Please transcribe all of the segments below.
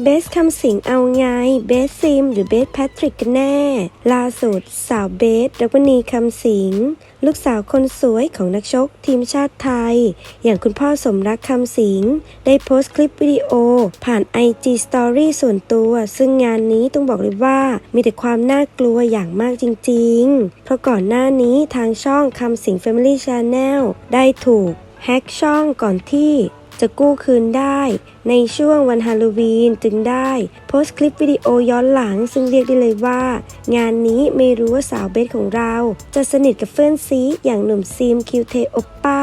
เบสคำสิงเอาไง เบสซิม หรือเบสแพทริกกันแน่ ล่าสุด สาวเบสรักวณีคำสิง ลูกสาวคนสวยของนักชกทีมชาติไทย อย่างคุณพ่อสมรักคำสิง ได้โพสต์คลิปวิดีโอ ผ่าน IG Story ส่วนตัว ซึ่งงานนี้ต้องบอกเลยว่า มีแต่ความน่ากลัวอย่างมากจริงๆ เพราะก่อนหน้านี้ทางช่องคำสิง Family Channel ได้ถูกแฮ็กช่องก่อนที่ จะกู้คืนได้ ในช่วงวันฮาโลวีนจึงได้โพสต์คลิปวิดีโอย้อนหลัง ซึ่งเรียกได้เลยว่า งานนี้ไม่รู้ว่าสาวเบสของเรา จะสนิทกับเพื่อนซีอย่างหนุ่มซีมคิวเทโอปป้า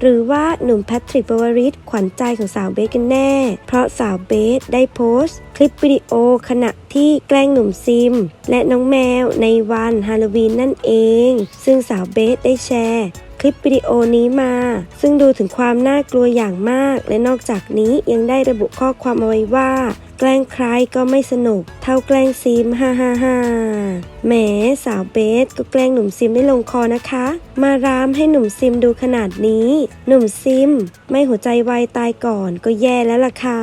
หรือว่าหนุ่มแพทริกปวริศขวัญใจของสาวเบสกันแน่ เพราะสาวเบสได้โพสต์คลิปวิดีโอขณะที่แกล้งหนุ่มซิม และน้องแมวในวันฮาโลวีนนั่นเอง ซึ่งสาวเบสได้แชร์ ลิปวิดีโอนี้มา ซึ่งดูถึงความน่ากลัวอย่างมาก และนอกจากนี้ยังได้ระบุข้อความเอาไว้ว่า แกล้งใครก็ไม่สนุก เท่าแกล้งซิมฮ่าฮ่าฮ่าแหมสาวเบสก็แกล้งหนุ่มซิมได้ลงคอนะคะ มารามให้หนุ่มซิมดูขนาดนี้ หนุ่มซิม ไม่หัวใจวายตายก่อนก็แย่แล้วล่ะค่ะ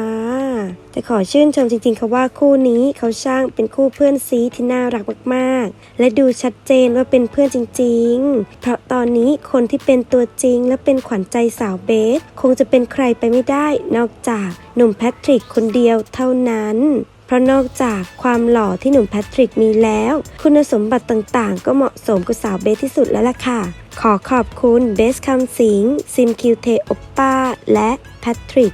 แต่ขอชื่นชมจริงๆค่ะว่าคู่นี้เขาช่างเป็นคู่เพื่อนซีที่น่ารักมากๆ และดูชัดเจนว่าเป็นเพื่อนจริงๆ เพราะตอนนี้คนที่เป็นตัวจริงและเป็นขวัญใจสาวเบส คงจะเป็นใครไปไม่ได้ นอกจากหนุ่มแพทริกคนเดียวเท่านั้นเพราะนอกจากความหล่อที่หนุ่มแพทริกมีแล้ว คุณสมบัติต่างๆ ก็เหมาะสมกับสาวเบสที่สุดแล้วล่ะค่ะ ขอขอบคุณเบสคำสิงซิมคิวเทโอปป้าและแพทริก